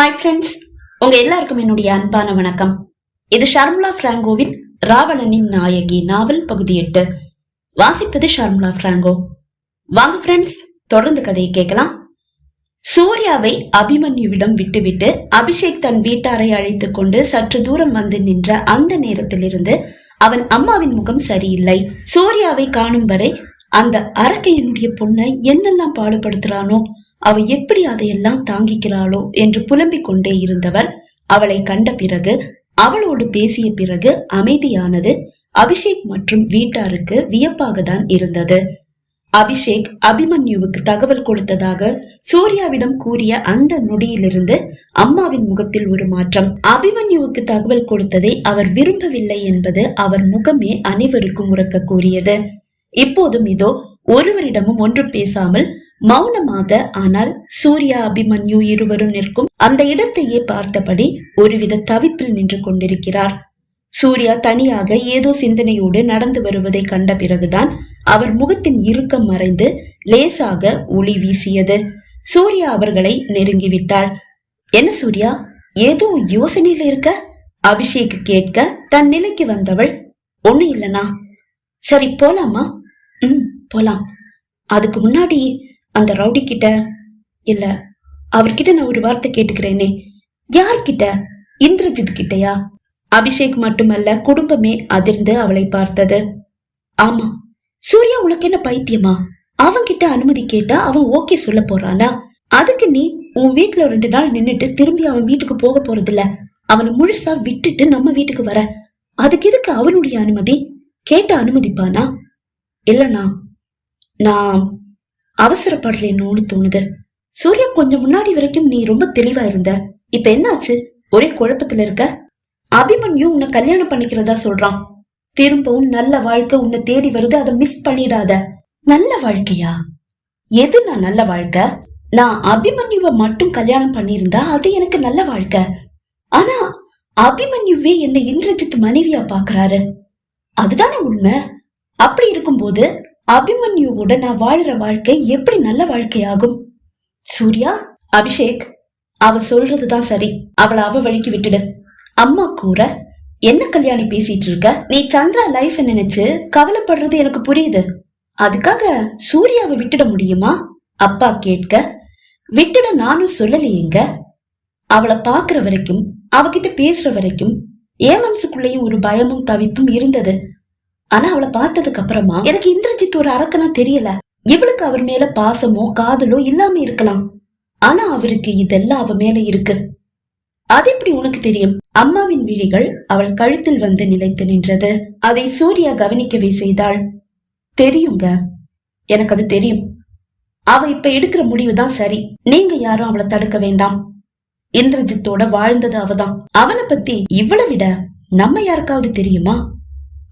Hi friends உங்க எல்லாருக்கும் என்னுடைய அன்பான வணக்கம். இது ஷர்முலா பிராங்கோவின் ராவணனின் நாயகி நாவல் பகுதி எட்டு. வாசிப்பது ஷர்முலா பிராங்கோ. வாங்க ஃப்ரெண்ட்ஸ் தொடர்ந்து கதையை கேட்கலாம். சூர்யாவை அபிமன்யுவிடம் விட்டுவிட்டு அபிஷேக் தன் வீட்டாரை அழைத்து கொண்டு சற்று தூரம் வந்து நின்ற அந்த நேரத்திலிருந்து அவன் அம்மாவின் முகம் சரியில்லை. சூர்யாவை காணும் வரை அந்த அறக்கையினுடைய பொண்ணை என்னெல்லாம் பாடுபடுத்துறானோ அவ எப்படி அதையெல்லாம் தாங்கிக்கிறாளோ என்று புலம்பிக் கொண்டே இருந்தவர் அவளை கண்ட பிறகு அவளோடு பேசிய பிறகு அமைதியானது அபிஷேக் மற்றும் வீட்டாருக்கு வியப்பாக தான் இருந்தது. அபிஷேக் அபிமன்யுவுக்கு தகவல் கொடுத்ததாக சூர்யாவிடம் கூறிய அந்த நொடியிலிருந்து அம்மாவின் முகத்தில் ஒரு மாற்றம். அபிமன்யுவுக்கு தகவல் கொடுத்ததை அவர் விரும்பவில்லை என்பது அவர் முகமே அனைவருக்கும் உறக்க கூறியது. இப்போதும் இதோ ஒருவரிடமும் ஒன்றும் பேசாமல் மௌனமாக ஆனால் சூர்யா அபிமன்யு இருவரும் நிற்கும் அந்த இடத்தையே பார்த்தபடி ஒருவித தவிப்பில் நின்று கொண்டிருக்கிறார். சூர்யா தனியாக ஏதோ சிந்தனையோடு நடந்து வருவதை கண்ட பிறகுதான் அவர் முகத்தின் இறுக்கம் மறைந்து லேசாக ஒளி வீசியது. சூர்யா அவர்களை நெருங்கிவிட்டாள். என்ன சூர்யா ஏதோ யோசனையில இருக்க அபிஷேக் கேட்க தன் நிலைக்கு வந்தவள் ஒண்ணு இல்லனா சரி போலாமா? ம் போலாம். அதுக்கு முன்னாடி அந்த ரவுடி கிட்ட இல்ல அவர்கிட்ட நான் ஒரு வார்த்தை கேட்டுக்கிறேனே. யார்கிட்ட? இந்திரஜித் கிட்டயா? அபிஷேக் மட்டுமல்ல குடும்பமே அதிர்ந்து அவளை பார்த்தது. ஆமா சூர்யா உனக்கு என்ன பைத்தியமா? அவன்கிட்ட அனுமதி கேட்டா அவன் ஓகே சொல்ல போறானா? அதுக்கு நீ உன் வீட்டுல ரெண்டு நாள் நின்னுட்டு திரும்பி அவன் வீட்டுக்கு போக போறதில்ல. அவனை முழுசா விட்டுட்டு நம்ம வீட்டுக்கு வர. அதுக்கு எதுக்கு அவனுடைய அனுமதி? கேட்ட அனுமதிப்பானா? இல்லனா நான் அவசரப்படலேன்னு தோணுது. சூர்யா கொஞ்சம் முன்னாடி வரைக்கும் நீ ரொம்ப தெளிவா இருந்த. இப்ப என்னாச்சு? ஒரே குழப்பத்துல இருக்க? அபிமன்யு உன்னை கல்யாணம் பண்ணிக்கிறதா சொல்றான். திரும்பவும் நல்ல வாழ்க்கை உன்னை தேடி வருது அதை மிஸ் பண்ணிடாத. நல்ல வாழ்க்கையா? எது நான் நல்ல வாழ்க்கை? நான் அபிமன்யுவை மட்டும் கல்யாணம் பண்ணியிருந்தா அது எனக்கு நல்ல வாழ்க்கை. ஆனா அபிமன்யுவே என்னை இந்திரஜித் மனைவியா பாக்குறாரு. அதுதானே உண்மை? அப்படி இருக்கும்போது அபிமன்யுவோட நான் வாழ்ற வாழ்க்கை எப்படி நல்ல வாழ்க்கையாகும்? சூர்யா அபிஷேக் அவ சொல்றதுதான் சரி. அவளை அவ வழிக்கு விட்டுடு. அம்மா கூற என்ன கல்யாணி பேசிட்டு இருக்க நீ சந்திரா லைஃப் நினைச்சு கவலைப்படுறது எனக்கு புரியுது. அதுக்காக சூர்யாவை விட்டுட முடியுமா? அப்பா கேட்க விட்டுட நானும் சொல்லலையேங்க. அவளை பாக்குற வரைக்கும் அவகிட்ட பேசுற வரைக்கும் என் மனசுக்குள்ளேயும் ஒரு பயமும் தவிப்பும் இருந்தது? ஆனா அவளை பார்த்ததுக்கு அப்புறமா எனக்கு இந்திரஜித் ஒரு அரக்கனா தெரியல. இவளுக்கு அவர் மேல பாசமோ காதலோ இல்லாம இருக்கலாம். ஆனா அவருக்கு இதெல்லாம் அவ மேல இருக்கு. அது எப்படி உனக்கு தெரியும்? அம்மாவின் விழிகள் அவள் கழுத்தில் வந்து நிலைத்து நின்றது. அதை சூர்யா கவனிக்கவே செய்தாள். தெரியுங்க எனக்கு அது தெரியும். அவ இப்ப எடுக்கிற முடிவுதான் சரி. நீங்க யாரும் அவளை தடுக்க வேண்டாம். இந்திரஜித்தோட வாழ்ந்தது அவதான். அவனை பத்தி இவளை விட நம்ம யாருக்காவது தெரியுமா?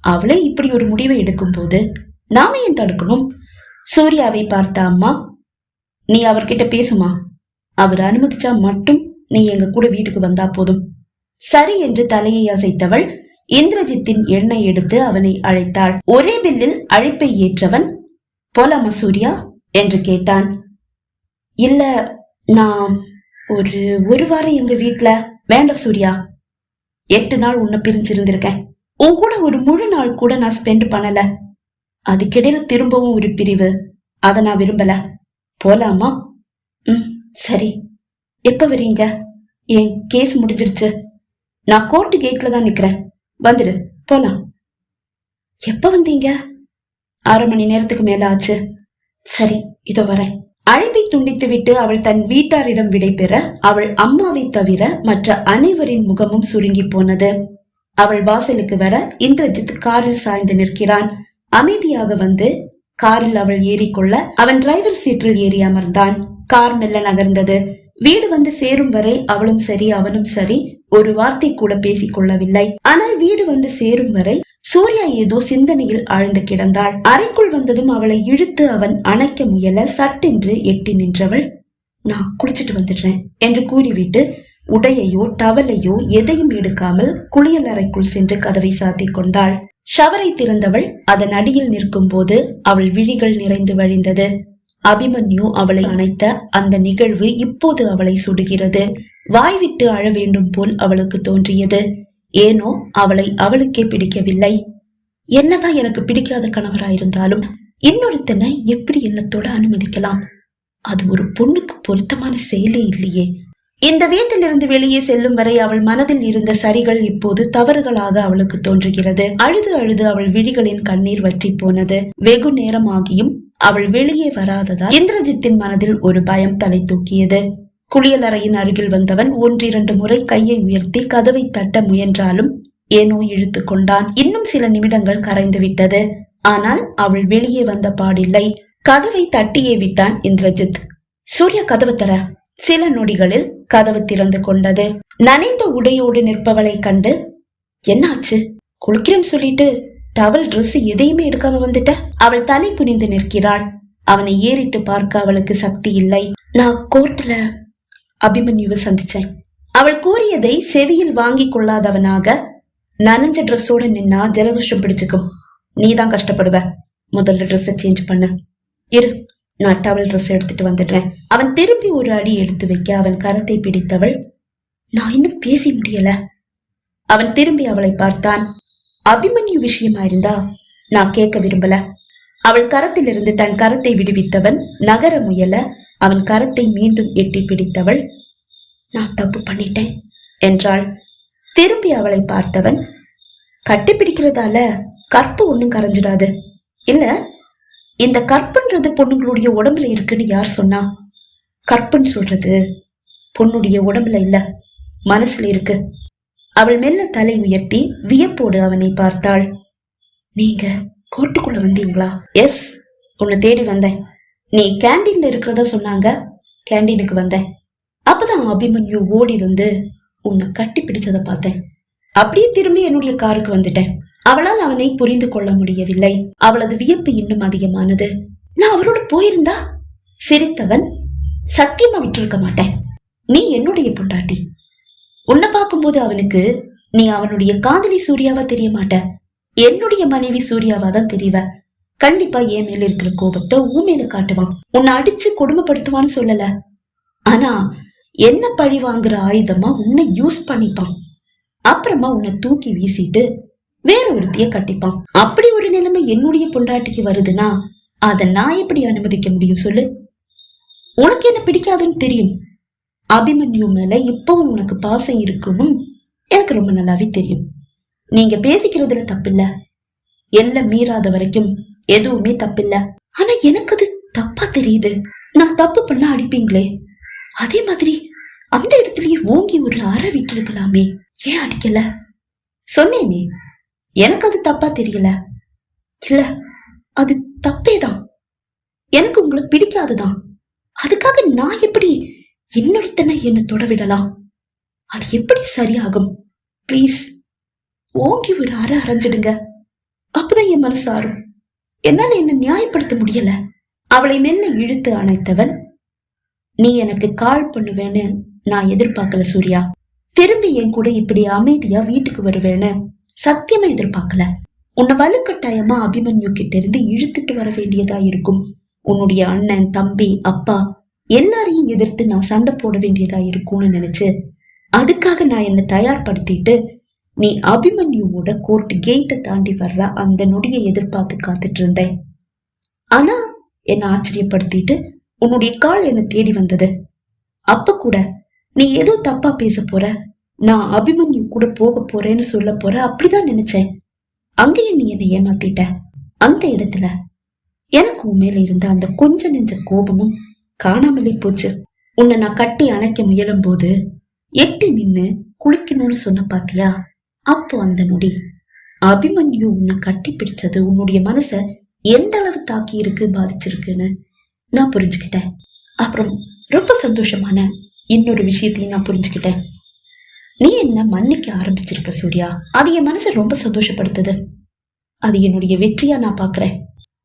அவளே இப்படி ஒரு முடிவை எடுக்கும் போது நாம ஏன் தடுக்கணும்? சூர்யாவை பார்த்த அம்மா நீ அவர்கிட்ட பேசுமா? அவர் அனுமதிச்சா மட்டும் நீ எங்க கூட வீட்டுக்கு வந்தா போதும். சரி என்று தலையை அசைத்தவள் இந்திரஜித்தின் எண்ணெய் எடுத்து அவனை அழைத்தாள். ஒரே பில்லில் அழைப்பை ஏற்றவன் போலாமா சூர்யா? என்று கேட்டான். இல்ல நான் ஒரு ஒரு வாரம் எங்க வீட்ல. வேண்டாம் சூர்யா எட்டு நாள் உன்னை பிரிஞ்சிருந்திருக்கேன். உன் கூட ஒரு முழு நாள் கூட நான் ஸ்பெண்ட் பண்ணல. அதுக்கிடையில திரும்பவும் ஒரு பிரிவு. அத நான் விரும்பல. போலாமா? ம் சரி. எப்ப வரீங்க என் கேஸ் முடிஞ்சிருச்சு. நான் கோர்ட்டு கேட்ல தான் நிக்கிறேன். வந்துடு போலாம். எப்ப வந்தீங்க? அரை மணி நேரத்துக்கு மேல ஆச்சு. சரி இதோ வரேன். அழைப்பை துண்டித்து விட்டு அவள் தன் வீட்டாரிடம் விடைபெற அவள் அம்மாவை தவிர மற்ற அனைவரின் முகமும் சுருங்கி போனது. அவள் வாசலுக்கு வர இந்திரஜித் காரில் சாய்ந்து நிற்கிறான். அமைதியாக வந்து காரில் அவள் ஏறிக்கொள்ள அவன் டிரைவர் சீட்டில் ஏறி அமர்ந்தான். கார் மெல்ல நகர்ந்தது. வீடு வந்து சேரும் வரை அவளும் சரி அவனும் சரி ஒரு வார்த்தை கூட பேசிக் கொள்ளவில்லை. ஆனால் வீடு வந்து சேரும் வரை சூர்யா ஏதோ சிந்தனையில் ஆழ்ந்து கிடந்தாள். அறைக்குள் வந்ததும் அவளை இழுத்து அவன் அணைக்க முயல சட்டென்று எட்டி நின்றவள் நான் குளிச்சிட்டு வந்துடுறேன் என்று கூறிவிட்டு உடையையோ டவலையோ எதையும் எடுக்காமல் குளியல் அறைக்குள் சென்று கதவை சாத்திக் கொண்டாள். ஷவரை திறந்தவள் அதன் அடியில் நிற்கும் போது அவள் விழிகள் நிறைந்து வழிந்தது. அபிமன்யு அவளை அணைத்த அந்த நிகழ்வு இப்போது அவளை சுடுகிறது. வாய் விட்டு அழ வேண்டும் போல் அவளுக்கு தோன்றியது. ஏனோ அவளை அவளுக்கே பிடிக்கவில்லை. என்னதான் எனக்கு பிடிக்காத கணவராயிருந்தாலும் இன்னொருத்தனை எப்படி எண்ணத்தோட அனுமதிக்கலாம்? அது ஒரு பொண்ணுக்கு பொருத்தமான செயலே இல்லையே. இந்த வீட்டிலிருந்து வெளியே செல்லும் வரை அவள் மனதில் இருந்த சரிகள் இப்போது தவறுகளாக அவளுக்கு தோன்றுகிறது. அழுது அழுது அவள் விழிகளின் கண்ணீர் வற்றி போனது. வெகு நேரமாகியும் அவள் வெளியே வராததால் இந்திரஜித்தின் மனதில் ஒரு பயம் தலை தூக்கியது. குளியலறையின் அருகில் வந்தவன் ஒன்றிரண்டு முறை கையை உயர்த்தி கதவை தட்ட முயன்றாலும் ஏனோ இழுத்து கொண்டான். இன்னும் சில நிமிடங்கள் கரைந்து விட்டது. ஆனால் அவள் வெளியே வந்த பாடில்லை. கதவை தட்டியே விட்டான் இந்திரஜித். சூர்யா கதவு தர. சில நொடிகளில் கதவு திறந்து கொண்டது. நனைந்த உடையோடு நிற்பவளை கண்டு என்னாச்சு? குளிக்கிறேன் சொல்லிட்டு டவல் ட்ரெஸ் எதையுமே எடுக்காம வந்துட்ட? அவள் தலை குனிந்து நிற்கிறாள். அவனை ஏறிட்டு பார்க்க அவளுக்கு சக்தி இல்லை. நான் கோர்ட்ல அபிமன்யுவை சந்திச்சேன். அவள் கூறியதை செவியில் வாங்கி கொள்ளாதவனாக நனைஞ்ச ட்ரெஸ்ஸோட நின்னா ஜலதோஷம் பிடிச்சுக்கும். நீ தான் கஷ்டப்படுவ. முதல்ல ட்ரெஸ்ஸை சேஞ்ச் பண்ணு. இரு. நான் டவல் ட்ரெஸ் எடுத்துட்டு வந்துடுறேன். அவன் திரும்பி ஒரு அடி எடுத்து வைக்க அவன் கரத்தை பிடித்தவள் நான் இன்னும் பேசி முடியல. அவன் திரும்பி அவளை பார்த்தான். அபிமன்யு விஷயமா இருந்தா? நான் கேட்க விரும்பல. அவள் கரத்திலிருந்து தன் கரத்தை விடுவித்தவன் நகர முயல அவன் கரத்தை மீண்டும் எட்டி பிடித்தவள் நான் தப்பு பண்ணிட்டேன் என்றாள். திரும்பி அவளை பார்த்தவன் கட்டி பிடிக்கிறதால கற்பு ஒன்றும் கரைஞ்சிடாது. இல்ல இந்த கற்புன்றது பொண்ணுங்களுடைய உடம்புல இருக்குன்னு யார் சொன்னா? கற்புன்னு சொல்றது பொண்ணுடைய உடம்புல இல்ல மனசுல இருக்கு. அவள் மெல்ல தலை உயர்த்தி வியப்போடு அவனை பார்த்தாள். நீங்க கோர்ட்டுக்குள்ள வந்தீங்களா? எஸ் உன்னை தேடி வந்தேன். நீ கேண்டீன்ல இருக்கிறதா சொன்னாங்க? கேண்டீனுக்கு வந்தேன். அப்பதான் அபிமன்யு ஓடி வந்து உன்னை கட்டி பிடிச்சதை பார்த்தேன். அப்படியே திரும்பி என்னுடைய காருக்கு வந்துட்டேன். அவளால் அவனை புரிந்து கொள்ள முடியவில்லை. அவளது வியப்பு இன்னும் அதிகமானது. நான் அவரோட போயிருந்தா? சிரித்தவன் சத்தியமா விட்டிருக்க மாட்டேன். நீ என்னுடைய பொண்டாட்டி. உன்னை பார்க்கும்போது அவனுக்கு நீ அவனுடைய காதலி சூர்யாவா தெரிய மாட்ட. என்னுடைய மனைவி சூர்யாவா தான் தெரியவ கண்டிப்பா என் மேல இருக்கிற கோபத்தை உன் மேல காட்டுவான். உன்னை அடிச்சு கொடுமைப்படுத்துவான்னு சொல்லல. ஆனா என்ன பழி வாங்குற ஆயுதமா உன்னை யூஸ் பண்ணிப்பான். அப்புறமா உன்னை தூக்கி வீசிட்டு வேற ஒருத்திய கட்டிப்பான். அப்படி ஒரு நிலைமை என்னுடைய பொண்டாட்டிக்கு வருதுன்னா அதை நான் எப்படி அனுமதிக்க முடியும் சொல்லு? உனக்கு என்ன பிடிக்காதுன்னு தெரியும். அபிமன்யு மேல இப்பவும் உனக்கு பாசம் இருக்குன்னு எனக்கு ரொம்ப நல்லாவே தெரியும். நீங்க பேசிக்கிறதுல தப்பில்ல. எல்லாம் மீறாத வரைக்கும் எதுவுமே தப்பில்ல. ஆனா எனக்கு அது தப்பா தெரியுது. நான் தப்பு பண்ண அடிப்பீங்களே. அதே மாதிரி அந்த இடத்துலயே ஓங்கி ஒரு அறை விட்டுருக்கலாமே. ஏன் அடிக்கல? சொன்னேனே. எனக்கு அது தப்பா தெரியல. இல்ல அது தப்பே தான் எனக்கு உங்களை பிடிக்காதுதான். அதுக்காக நான் எப்படி இன்னொருத்தனை என்ன தொட விடலாம்? அது எப்படி சரியாகும்? ப்ளீஸ் ஓங்கி ஒரு அறை அரைஞ்சிடுங்க. அப்பதான் என் மனசு ஆறும். என்னால என்ன நியாயப்படுத்த முடியல. அவளை மெல்ல இழுத்து அணைத்தவன் நீ எனக்கு கால் பண்ணுவேன்னு நான் எதிர்பார்க்கல சூர்யா. திரும்பி என் கூட இப்படி அமைதியா வீட்டுக்கு வருவேன்னு சத்தியமா எதிர்பார்க்கல. உன்னை வலுக்கட்டாயமா அபிமன்யு கிட்ட இருந்து இழுத்துட்டு வர வேண்டியதா இருக்கும். உன்னுடைய அண்ணன் தம்பி அப்பா எல்லாரையும் எதிர்த்து நான் சண்டை போட வேண்டியதா இருக்கும்னு நினைச்சு அதுக்காக நான் என்னை தயார்படுத்திட்டு நீ அபிமன்யுவோட கோர்ட் கேட்டை தாண்டி வர்ற அந்த நொடியை எதிர்பார்த்து காத்துட்டு இருந்தேன். ஆனா என்னை ஆச்சரியப்படுத்திட்டு உன்னுடைய கால் என்னை தேடி வந்தது. அப்ப கூட நீ ஏதோ தப்பா பேச போற நான் அபிமன்யு கூட போக போறேன்னு சொல்ல போற அப்படிதான் நினைச்சேன். அங்கேயும் நீ என்னை ஏமாத்திட்ட. அந்த இடத்துல எனக்கு உன் மேல இருந்த அந்த கொஞ்ச நெஞ்ச கோபமும் காணாமலே போச்சு. உன்னை நான் கட்டி அணைக்க முயலும் போது எட்டி நின்னு குளிக்கணும்னு சொன்ன பாத்தியா? அப்போ அந்த நொடி. அபிமன்யு உன்னை கட்டி பிடிச்சது உன்னுடைய மனச எந்த அளவு தாக்கி இருக்கு பாதிச்சிருக்குன்னு நான் புரிஞ்சுக்கிட்டேன். அப்புறம் ரொம்ப சந்தோஷமான இன்னொரு விஷயத்தையும் நான் புரிஞ்சுக்கிட்டேன். நீ என்ன மன்னிக்க ஆரம்பிச்சிருக்க சூர்யா? அது என் மனசை ரொம்ப சந்தோஷப்படுத்துது. அது என்னுடைய வெற்றியா நான் பாக்குறேன்.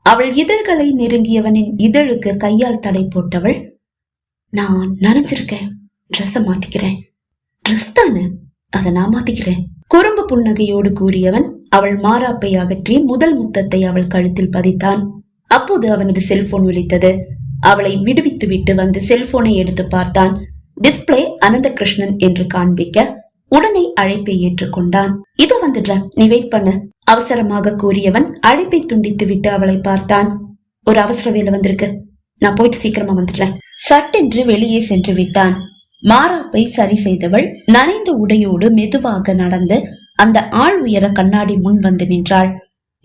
அவள் இதழ்களை நெருங்கியவனின் இதழுக்கு கையால் தடை போட்டவள். நான் நனைஞ்சிருக்கேன். ட்ரெஸ்ஸை மாத்திக்கிறேன். ட்ரெஸ் தானே? அதை நான் மாத்திக்கிறேன். குறும்பு புன்னகையோடு கூறியவன் அவள் மாறாப்பை அகற்றி முதல் முத்தத்தை அவள் கழுத்தில் பதித்தான். அப்போது அவனது செல்போன் விழித்தது. அவளை விடுவித்து விட்டு வந்து செல்போனை எடுத்து பார்த்தான். டிஸ்ப்ளே அனந்தகிருஷ்ணன் என்று காண்பிக்க உடனே அழைப்பை ஏற்றுக்கொண்டான். இதோ வந்துடுறேன் நீ வெயிட் பண்ணு. அவசரமாக கூறியவன் அழைப்பை துண்டித்து விட்டு அவளை பார்த்தான். ஒரு அவசர வேலை வந்திருக்கு. நான் போயிட்டு சீக்கிரமா வந்துடுறேன். சட்டென்று வெளியே சென்று விட்டான். மாறாப்பை சரி செய்தவள் நனைந்த உடையோடு மெதுவாக நடந்து அந்த ஆள் உயர கண்ணாடி முன் வந்து நின்றாள்.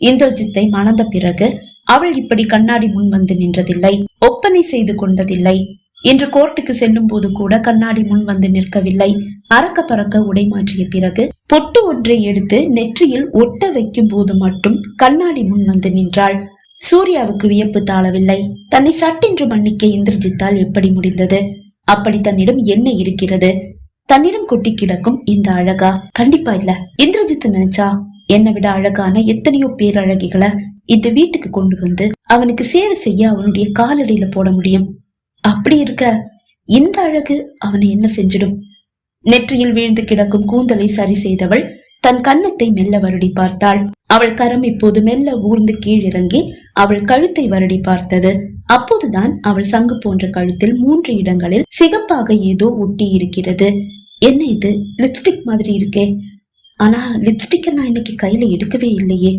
இந்திரஜித்தை மணந்த பிறகு அவள் இப்படி கண்ணாடி முன் வந்து நின்றதில்லை. ஒப்பனை செய்து கொண்டதில்லை. இன்று கோர்ட்டுக்கு செல்லும் போது கூட கண்ணாடி முன் வந்து நிற்கவில்லை. அறக்க பறக்க உடை மாற்றிய பிறகு பொட்டு ஒன்றை எடுத்து நெற்றியில் ஒட்ட வைக்கும் போது மட்டும் கண்ணாடி முன் வந்து நின்றாள். சூர்யாவுக்கு வியப்பு தாழவில்லை. தன்னை சட்டென்று மன்னிக்க இந்திரஜித்தால் எப்படி முடிந்தது? அப்படி தன்னிடம் என்ன இருக்கிறது? தன்னிடம் கொட்டி கிடக்கும் இந்த அழகா? கண்டிப்பா இல்ல. இந்திரஜித் நினைச்சா? என்னை விட அழகான எத்தனையோ பேரழகிகளை இந்த வீட்டுக்கு கொண்டு வந்து அவனுக்கு சேவை செய்ய அவனுடைய காலடியில போட முடியும். அப்படி இருக்க இந்த அழகு அவனை என்ன செஞ்சிடும்? நெற்றியில் வீழ்ந்து கிடக்கும் கூந்தலை சரி செய்தவள் தன் கன்னத்தை மெல்ல வருடி பார்த்தாள். அவள் கரம் இப்போது மெல்ல ஊர்ந்து கீழிறங்கி அவள் கழுத்தை வருடி பார்த்தது. அப்போதுதான் அவள் சங்கு போன்ற கழுத்தில் மூன்று இடங்களில் சிகப்பாக ஏதோ ஒட்டி இருக்கிறது. என்ன இது? லிப்ஸ்டிக் மாதிரி இருக்கே. ஆனா லிப்ஸ்டிக்கை நான் இன்னைக்கு கையில எடுக்கவே இல்லையே.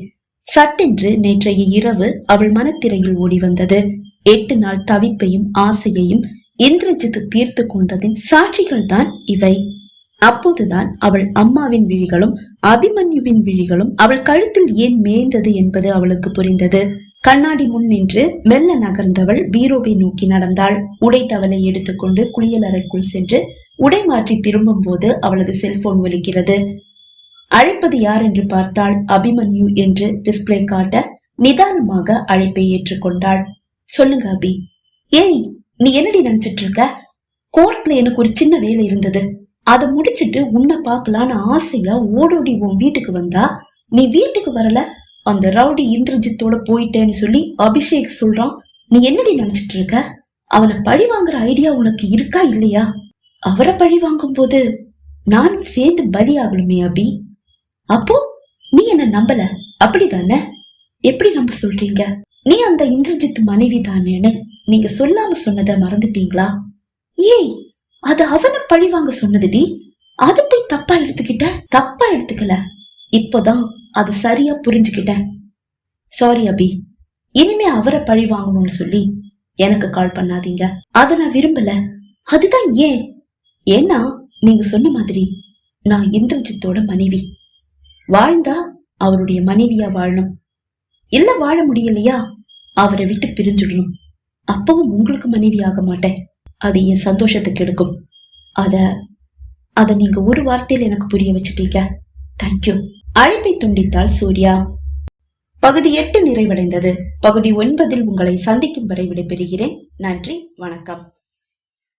சட்டென்று நேற்றைய இரவு அவள் மனத்திரையில் ஓடி வந்தது. எட்டு நாள் தவிப்பையும் ஆசையையும் இந்திரஜித் தீர்த்து கொண்டதின் சாட்சிகள் தான் இவை. அப்போதுதான் அவள் அம்மாவின் விழிகளும் அபிமன்யுவின் விழிகளும் அவள் கழுத்தில் ஏன் மேய்ந்தது என்பது அவளுக்கு புரிந்தது. கண்ணாடி முன் நின்று மெல்ல நகர்ந்தவள் பீரோவை நோக்கி நடந்தாள். உடை தவலை எடுத்துக்கொண்டு குளியல் அறைக்குள் சென்று உடை மாற்றி திரும்பும் போது அவளது செல்போன் ஒலிக்கிறது. அழைப்பது யார் என்று பார்த்தாள் அபிமன்யு என்று டிஸ்பிளே காட்ட நிதானமாக அழைப்பை ஏற்றுக்கொண்டாள். சொல்லுங்க அபி. ஏய் நீ என்னடி நினைச்சிட்டு இருக்க கோர்ட்ல எனக்கு ஒரு சின்ன வேலை இருந்தது. அதை முடிச்சிட்டு உன்னை பார்க்கலான்னு ஆசையா ஓடோடி உன் வீட்டுக்கு வந்தா நீ வீட்டுக்கு வரல? அந்த ரவுடி இந்திரஜித்தோட போயிட்டேன்னு சொல்லி அபிஷேக் சொல்றான். நீ என்னடி நினைச்சிட்டு இருக்க அவனை பழி வாங்குற ஐடியா உனக்கு இருக்கா இல்லையா? அவரை பழி வாங்கும் போது நானும் சேர்ந்து பலி ஆகணுமே அபி. அப்போ நீ என்ன நம்பல. அப்படிதானே? எப்படி நம்ப சொல்றீங்க? நீ அந்த இந்திரஜித் மனைவி தானேன்னு நீங்க சொல்லாம சொன்னதை மறந்துட்டீங்களா? ஏய் அது அவனை பழி வாங்க சொன்னதுடி அது போய் தப்பா எடுத்துக்கிட்ட? தப்பா எடுத்துக்கல. இப்போதான் அது சரியா புரிஞ்சுக்கிட்டேன் சாரி அபி. இனிமே அவரை பழி வாங்கணும்னு சொல்லி எனக்கு கால் பண்ணாதீங்க. அத நான் விரும்பல. அதுதான் ஏன்? ஏன்னா நீங்க சொன்ன மாதிரி நான் இந்திரஜித்தோட மனைவி. வாழ்ந்தா அவருடைய மனைவியா வாழணும். இல்ல வாழ முடியலையா? அவரை விட்டு பிரிஞ்சுடணும். அப்பவும் உங்களுக்கு மனைவி ஆக மாட்டேன். அது என் சந்தோஷத்துக்கு எடுக்கும். அத அத நீங்க ஒரு வார்த்தையில் எனக்கு புரிய வச்சுட்டீங்க. தேங்க்யூ அழைப்பை துண்டித்தாள் சூர்யா. பகுதி எட்டு நிறைவடைந்தது. பகுதி ஒன்பதில் உங்களை சந்திக்கும் வரை விடைபெறுகிறேன். நன்றி வணக்கம்.